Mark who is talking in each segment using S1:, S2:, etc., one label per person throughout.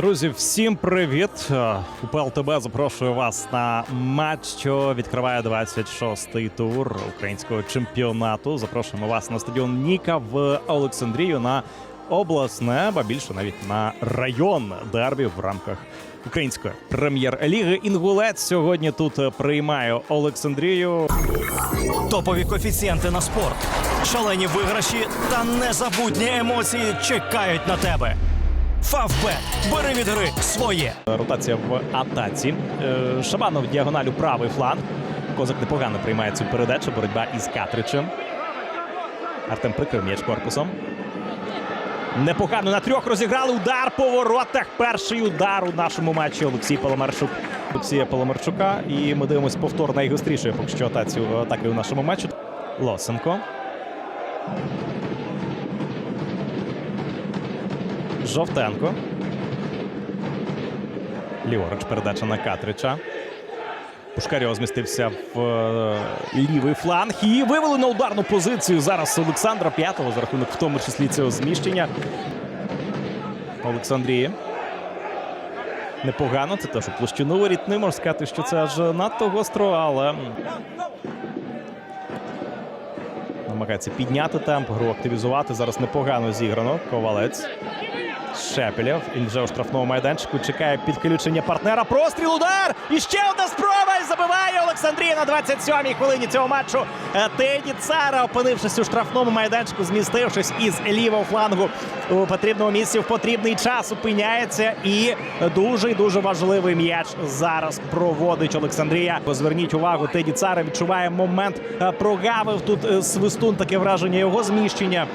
S1: Друзі, всім привіт! Е, УПЛ ТБ запрошує вас на матч, що відкриває 26-й тур українського чемпіонату. Запрошуємо вас на стадіон Ніка в Олександрію на обласне, ба більше навіть на район дербі в рамках української прем'єр-ліги. Інгулець сьогодні тут е, приймає Олександрію.
S2: Топові коефіцієнти на спорт, шалені виграші та незабутні емоції чекають на тебе. Фавбет. Бери від гри своє.
S1: Ротація в атаці. Е, Шабанов діагоналю правий фланг. Козак непогано приймає цю передачу. Боротьба із Катричем. Артем прикрив м'яч корпусом. Непогано на трьох розіграли удар по воротах. Перший удар у нашому матчі Олексій Паламарчук. Олексія Паламарчука. І ми дивимося повтор найгострішої поки що атаці, атаки у нашому матчі. Лосенко. Жовтенко. Ліворуч передача на Катрича. Пушкарьов змістився в е, лівий фланг і вивели на ударну позицію зараз Олександра П'ятого за рахунок в тому числі цього зміщення. Олександрії. Непогано. Це теж площину воріт. Не можна сказати, що це аж надто гостро, але намагається підняти темп, гру активізувати. Зараз непогано зіграно. Ковалець. Шепелєв. Він вже у штрафному майданчику чекає підключення партнера. Простріл, удар! І ще одна спроба! І забиває Олександрія на 27-й хвилині цього матчу. Е, Теді Цара, опинившись у штрафному майданчику, змістившись із лівого флангу у потрібному місці в потрібний час, опиняється. І дуже дуже важливий м'яч зараз проводить Олександрія. Зверніть увагу, Теді Цара відчуває момент. е, Прогавив тут е, свистун. Таке враження його зміщення.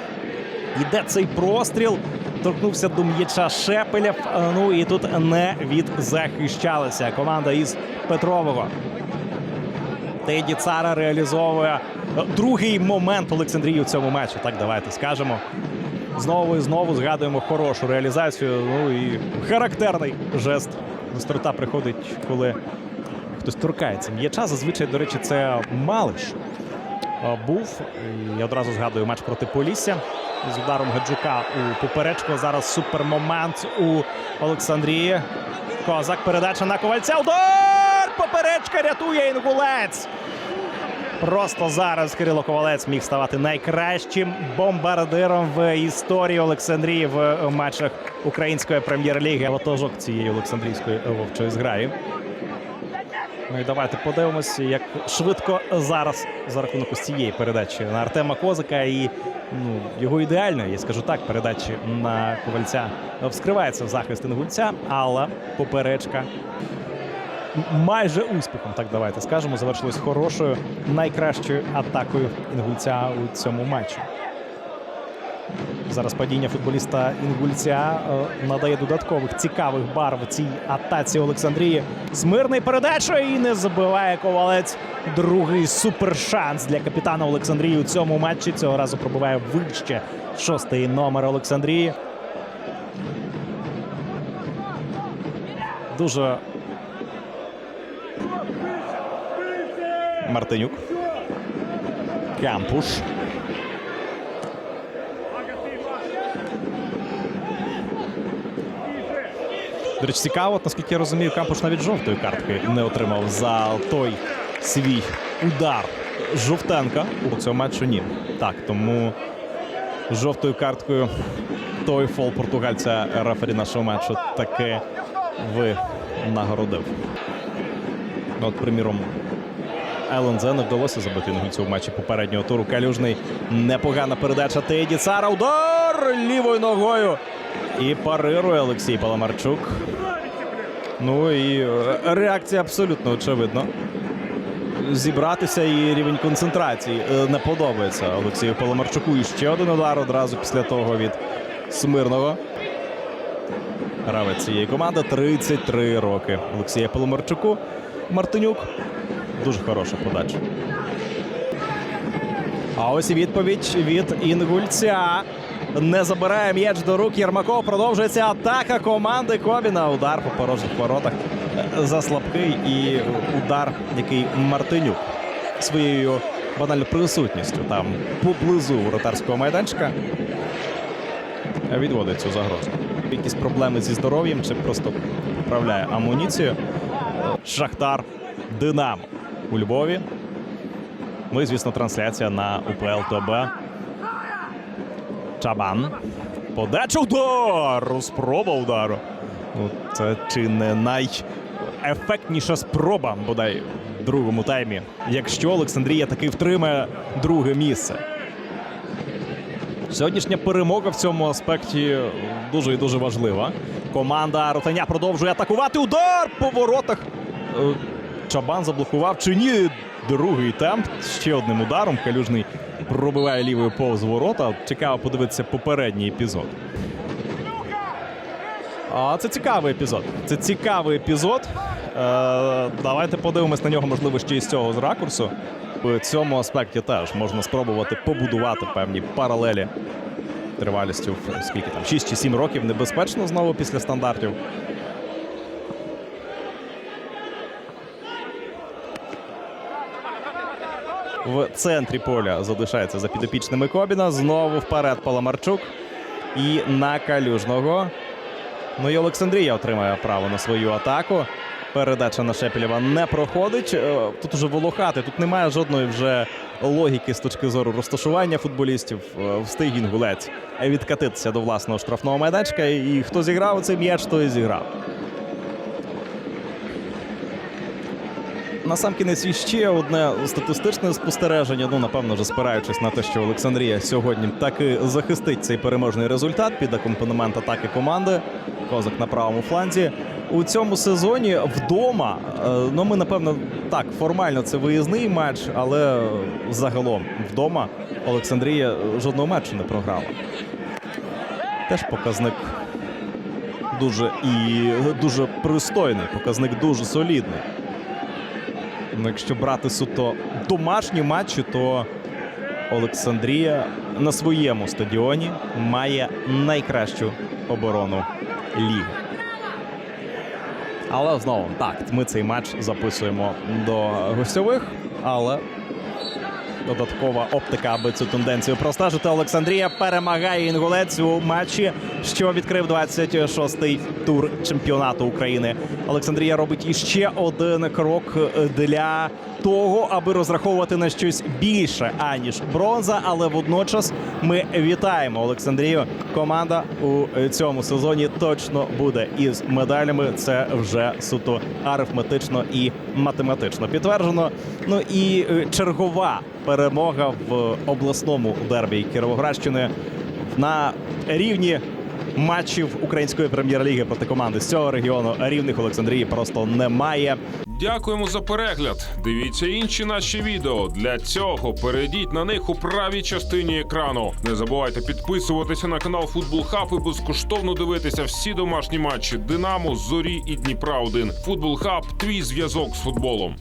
S1: Іде цей простріл. Торкнувся до м'яча Шепелєв. Е, Ну і тут не відзахищалася команда із Петрового. Теді Цара реалізовує е, другий момент Олександрії у цьому матчі. Так, давайте скажемо. Знову і знову згадуємо хорошу реалізацію. Ну і характерний жест. Гострота приходить, коли хтось торкається. М'яча зазвичай, до речі, це Малиш був. І одразу згадую матч проти Полісся з ударом Гаджука у поперечку. Зараз супермомент у Олександрії. Козак передача на ковальця. Удар! Поперечка рятує інгулець. Просто зараз Кирило Ковалець міг ставати найкращим бомбардиром в історії Олександрії в матчах української прем'єр-ліги. Отожок цієї Олександрійської вовчої зграї. Ну і давайте подивимося, як швидко зараз за рахунок ось цієї передачі на Артема Козака і ну, його ідеальної, я скажу так, передачі на ковальця вскривається в захист інгульця, але поперечка майже успіхом, так давайте скажемо, завершилось хорошою найкращою атакою інгульця у цьому матчі. Зараз падіння футболіста Інгульця е, надає додаткових цікавих барв цій атаці Олександрії. Смирний передача і не забиває ковалець. Другий супершанс для капітана Олександрії у цьому матчі. Цього разу пробиває вище шостий номер Олександрії. Дуже Мартинюк. Кампуш. До речі, цікаво, наскільки я розумію, Кампуш навіть жовтої картки не отримав за той свій удар Жовтенка. У цьому матчу ні. Так, тому жовтою карткою той фол португальця рефері нашого матчу таки ви нагородив. Ну, От, приміром, ЛНЗ не вдалося забити інгульцю в матчі попереднього туру. Калюжний непогана передача Теді Цара. Удар лівою ногою. І парирує Олексій Паламарчук. Ну і реакція абсолютно очевидна. Зібратися і рівень концентрації е, не подобається Олексію Паламарчуку. І ще один удар одразу після того від Смирного. Гравець цієї команди 33 роки. Олексія Паламарчуку. Мартинюк. Дуже хороша подача. А ось і відповідь від Інгульця. Не забирає м'яч до рук. Єрмаков продовжується атака команди Кобіна. Удар по порожніх воротах за слабкий і удар, який Мартинюк своєю банально присутністю там поблизу воротарського майданчика відводить цю загрозу. якісь проблеми зі здоров'ям чи просто поправляє амуніцію. Шахтар Динамо у Львові. Ну і, звісно, трансляція на УПЛ ТБ. Чабан. Подача удар! Спроба удару. Ну, це чи не найефектніша спроба, бодай в другому таймі. Якщо Олександрія таки втримає друге місце. Сьогоднішня перемога в цьому аспекті дуже і дуже важлива. Команда Ротаня продовжує атакувати. Удар по воротах. Е, Чабан заблокував чи ні. Другий темп ще одним ударом. Калюжний пробиває лівою повз ворота. Цікаво подивитися попередній епізод. А це цікавий епізод. Це цікавий епізод. Е, давайте подивимось на нього, можливо, ще із цього з ракурсу. В цьому аспекті теж можна спробувати побудувати певні паралелі тривалістю скільки там 6 чи 7 років. Небезпечно знову після стандартів. В центрі поля залишається за підопічними Кобіна. Знову вперед Паламарчук. І на калюжного. Ну і Олександрія отримає право на свою атаку. Передача на Шепелєва не проходить. Е, Тут уже волохати. Тут немає жодної вже логіки з точки зору розташування футболістів. Е, Встиг інгулець відкатитися до власного штрафного майданчика. І хто зіграв цей м'яч, той і зіграв. Насамкінець іще одне статистичне спостереження. Ну, напевно, вже спираючись на те, що Олександрія сьогодні таки захистить цей переможний результат під акомпанемент атаки команди. Козак на правому фланзі. У цьому сезоні вдома. е, Ну, ми напевно так формально це виїзний матч, але загалом вдома Олександрія жодного матчу не програла. Теж показник дуже і дуже пристойний, показник дуже солідний. Ну, якщо брати суто домашні матчі, то Олександрія на своєму стадіоні має найкращу оборону ліги. Але знову так, ми цей матч записуємо до гостьових, але додаткова оптика, аби цю тенденцію простежити. Олександрія перемагає інгулець у матчі, що відкрив 26-й тур чемпіонату України. Олександрія робить іще один крок для того, аби розраховувати на щось більше аніж бронза. Але водночас ми вітаємо Олександрію. Команда у цьому сезоні точно буде із медалями. Це вже суто арифметично і математично підтверджено. Ну і е, чергова перемога в обласному дербі Кіровоградщини на рівні матчів української прем'єр-ліги проти команди з цього регіону. Рівних Олександрії просто немає.
S3: Дякуємо за перегляд. Дивіться інші наші відео. Для цього перейдіть на них у правій частині екрану. Не забувайте підписуватися на канал Футбол Хаб і безкоштовно дивитися всі домашні матчі Динамо, Зорі і Дніпра 1 Футбол Хаб твій зв'язок з футболом.